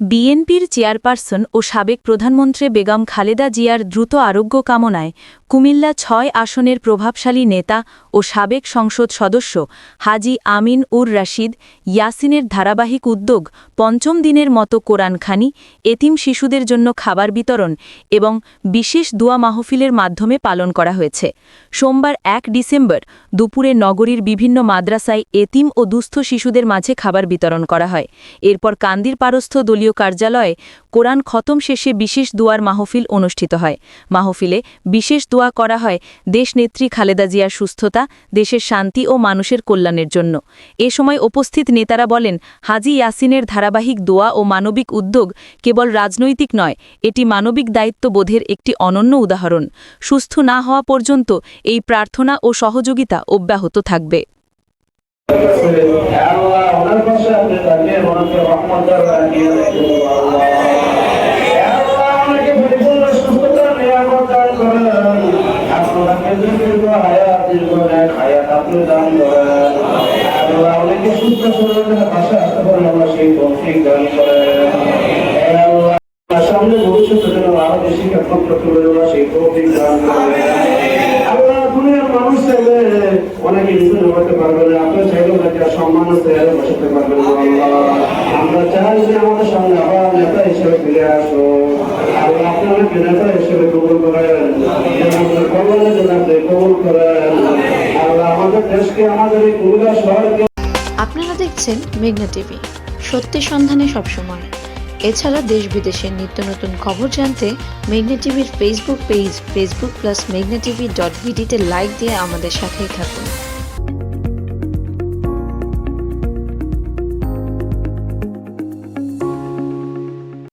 বিএনপির চেয়ারপারসন ও সাবেক প্রধানমন্ত্রী বেগম খালেদা জিয়ার দ্রুত আরোগ্য কামনায় কুমিল্লা ছয় আসনের প্রভাবশালী নেতা ও সাবেক সংসদ সদস্য হাজি আমিন উর রাশিদ, ইয়াসিনের ধারাবাহিক উদ্যোগ পঞ্চম দিনের মতো কোরআনখানি, এতিম শিশুদের জন্য খাবার বিতরণ এবং বিশেষ দোয়া মাহফিলের মাধ্যমে পালন করা হয়েছে। সোমবার এক ডিসেম্বর দুপুরে নগরীর বিভিন্ন মাদ্রাসায় এতিম ও দুস্থ শিশুদের মাঝে খাবার বিতরণ করা হয়। এরপর কান্দির পারস্থ দলীয় কার্যালয়ে কোরআন খতম শেষে বিশেষ দোয়ার মাহফিল অনুষ্ঠিত হয়। মাহফিলে বিশেষ দোয়া করা হয় দেশনেত্রী খালেদা জিয়ার সুস্থতা, দেশের শান্তি ও মানুষের কল্যাণের জন্য। এ সময় উপস্থিত নেতারা বলেন, হাজি ইয়াসিনের ধারাবাহিক দোয়া ও মানবিক উদ্যোগ কেবল রাজনৈতিক নয়, এটি মানবিক দায়িত্ববোধের একটি অনন্য উদাহরণ। সুস্থ না হওয়া পর্যন্ত এই প্রার্থনা ও সহযোগিতা অব্যাহত থাকবে। আল্লাহ ওনার পাশে আপনি রাখিয়ে দীর্ঘ নেক হায়াত আপনি দান করেন। আল্লাহ ওনাকে সুস্থ শরীরের পাশে আসতে পারেন আল্লাহ সেই তৌফিক দান করেন। সামনে ভবিষ্যতে যেন আরও বেশি খেদমত করতে পারে সেই তৌফিক দান করেন। আল্লাহ অনেকে নেতা হিসেবে ফিরে আসো আল্লাহ, আপনি অনেকে নেতা হিসেবে কবুল করেন। কল্যাণের জন্য আপনি করেন আমাদের দেশকে, আমাদের এই কলকাতা শহরকে। আপনারা দেখছেন মেঘনা টিভি। সত্যি সন্ধানে সবসময়। এছাড়া দেশ বিদেশের নিত্য নতুন খবর জানতে মেঘনা টিভির ফেসবুক পেজ ফেসবুক প্লাস মেঘনা টিভি ডট ভিডিতে লাইক দিয়ে আমাদের সাথেই থাকুন।